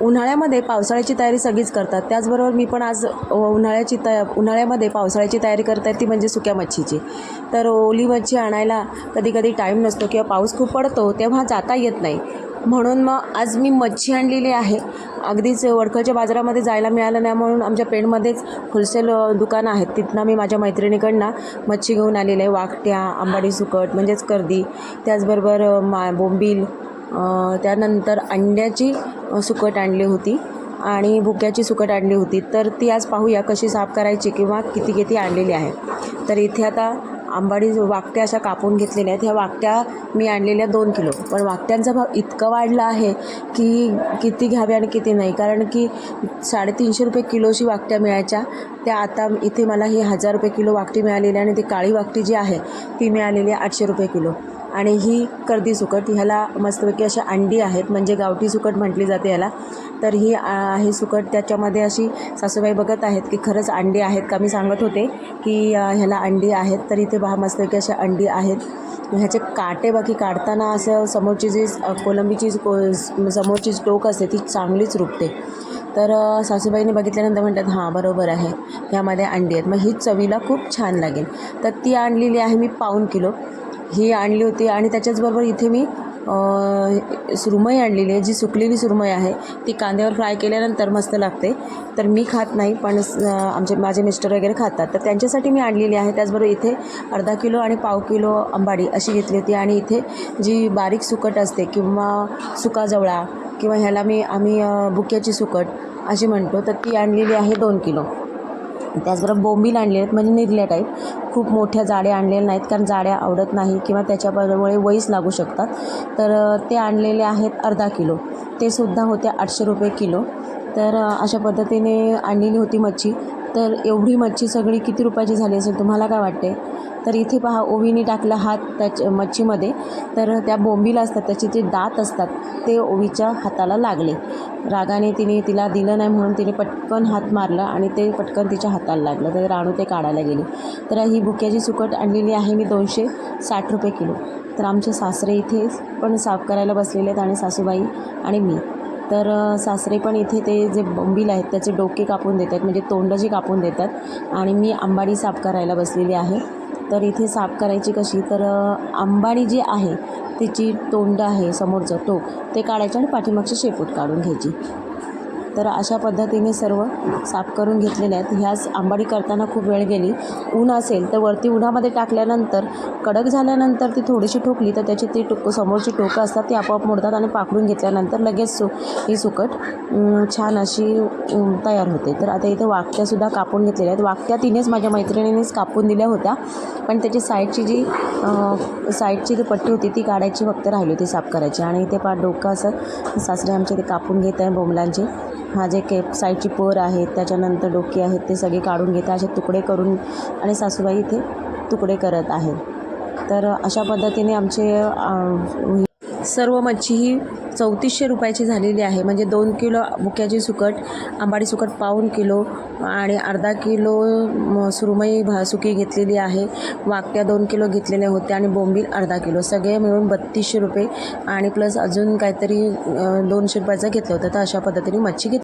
उन्हाळ्यामध्ये पावसाळ्याची तयारी सगळीच करतात. त्याचबरोबर मी पण आज उन्हाळ्याची तया उन्हाळ्यामध्ये पावसाळ्याची तयारी करता ती म्हणजे सुक्या मच्छीची. तर ओली मच्छी आणायला कधी कधी टाईम नसतो किंवा पाऊस खूप पडतो तेव्हा जाता येत नाही. म्हणून मग आज मी मच्छी आणलेली आहे. अगदीच वडखळच्या बाजारामध्ये जायला मिळालं नाही म्हणून आमच्या पेणमध्येच होलसेल दुकानं आहेत. तिथनं मी माझ्या मैत्रिणीकडनं मच्छी घेऊन आलेली आहे. वाकट्या आंबाडी सुकट म्हणजेच कर्दी. त्याचबरोबर मा बोंबील त्यानंतर अंड्याची सुकट आणली होती आणि भुक्याची सुकट आणली होती. तर ती आज पाहूया कशी साफ करायची किंवा किती किती आणलेली आहे. तर इथे आता आंबाडी वाकट्या अशा कापून घेतलेल्या आहेत ह्या वाकट्या मी आणलेल्या दोन किलो. पण वाकट्यांचा भाव इतका वाढला आहे की किती घ्यावे आणि किती नाही. कारण की साडेतीनशे रुपये किलोची वाकट्या मिळायच्या. त्या आता इथे मला ही हजार रुपये किलो वाकटी मिळालेली आणि ती काळी वाकटी जी आहे ती मिळालेली आहे आठशे रुपये किलो. आणि ही कर्दी सुकट ह्याला मस्तपैकी अशा अंडी आहेत म्हणजे गावठी सुकट म्हटली जाते याला. तर ही आ, आहे सुकट. त्याच्यामध्ये अशी सासूबाई बघत आहेत की खरंच अंडी आहेत का? मी सांगत होते की ह्याला अंडी आहेत. तर इथे पहा मस्तपैकी अशा अंडी आहेत. ह्याचे काटे बाकी काढताना असं समोरची जी कोलंबीची को समोरची टोक असते ती चांगलीच रुपते. तर सासूबाईने बघितल्यानंतर म्हणतात हां बरोबर आहे. ह्यामध्ये अंडी आहेत. मग ही चवीला खूप छान लागेल. तर ती आणलेली आहे मी पाऊण किलो. ही आणली होती आणि त्याच्याचबरोबर इथे मी सुरमई आणलेली आहे जी सुकलेली सुरमई आहे ती कांद्यावर फ्राय केल्यानंतर मस्त लागते. तर मी खात नाही पण आमचे माझे मिस्टर वगैरे खातात. तर त्यांच्यासाठी मी आणलेली आहे त्याचबरोबर इथे अर्धा किलो आणि पाव किलो आंबाडी अशी घेतली होती. आणि इथे जी बारीक सुकट असते किंवा सुकाजवळा किंवा ह्याला मी आम्ही बुक्याची सुकट अशी म्हणतो तर ती आणलेली आहे दोन किलो. त्याचबरोबर बोंबील आणले आहेत म्हणजे निरल्या टाईप खूप मोठ्या जाड्या आणलेल्या नाहीत कारण जाड्या आवडत नाही किंवा त्याच्यामुळे वयस लागू शकतात. तर ते आणलेले आहेत अर्धा किलो. ते सुद्धा होते आठशे रुपये किलो. तर अशा पद्धतीने आणलेली होती मच्छी. तर एवढी मच्छी सगळी किती रुपयाची झाली असेल तुम्हाला काय वाटते तर इथे पहा ओवीने टाकला हात त्याच्या मच्छीमध्ये. तर त्या बोंबीला असतात त्याचे जे दात असतात ते ओवीच्या हाताला लागले. रागाने तिने तिला दिलं नाही म्हणून तिने पटकन हात मारला आणि ते पटकन तिच्या हाताला लागलं. तर राणू ते काढायला गेली. तर ही भुक्याची सुकट आणलेली आहे मी दोनशे साठ रुपये किलो. तर आमचे सासरे इथे पण साफ करायला बसलेले आहेत आणि सासूबाई आणि मी. तर सासरे पण इथे ते जे बोंबील आहेत त्याचे डोके कापून देतात म्हणजे तोंड जे कापून देतात. आणि मी आंबाडी साफ करायला बसलेली आहे. तर इथे साफ करायची कशी तर अ, आंबाडी जी आहे तिची तोंड आहे समोरचं टोक ते काढायचं आणि पाठीमागची शेपूट काढून घ्यायची. तर अशा पद्धतीने सर्व साफ करून घेतलेले आहेत. ह्याच आंबाडी करताना खूप वेळ गेली. ऊन असेल तर वरती उन्हामध्ये टाकल्यानंतर कडक झाल्यानंतर ती थोडीशी ठोकली तर त्याची ती टोक समोरची टोकं असतात ती आपोआप मोडतात आणि पाकडून घेतल्यानंतर लगेच सु ही सुकट छान अशी तयार होते. तर आता इथे वाकट्यासुद्धा कापून घेतलेल्या आहेत. वाकट्या तिनेच माझ्या मैत्रिणीनेच कापून दिल्या होत्या. पण त्याची साईडची जी साईडची जी पट्टी होती ती काढायची फक्त राहिली होती साफ करायची. आणि इथे पा डोकं असं सासरे आमचे ते कापून घेत आहे बोंबलांचे. हा जे के साईडची पोर आहेत त्याच्यानंतर डोके आहेत ते सगळे काढून घेते असे तुकडे करून आणि सासूबाई इथे तुकडे करत आहेत तर अशा पद्धतीने आमचे सर्व मच्छी ही चौतीसशे रुपयाची झालेली आहे. म्हणजे दोन किलो बुक्याची सुकट आंबाडी सुकट पाऊण किलो आणि अर्धा किलो म, सुरमई भा सुकी घेतलेली आहे. वाकट्या दोन किलो घेतलेल्या होत्या आणि बोंबील अर्धा किलो. सगळे मिळून बत्तीसशे रुपये आणि प्लस अजून काहीतरी दोनशे रुपयाचं घेतलं होतं. तर अशा पद्धतीने मच्छी घेत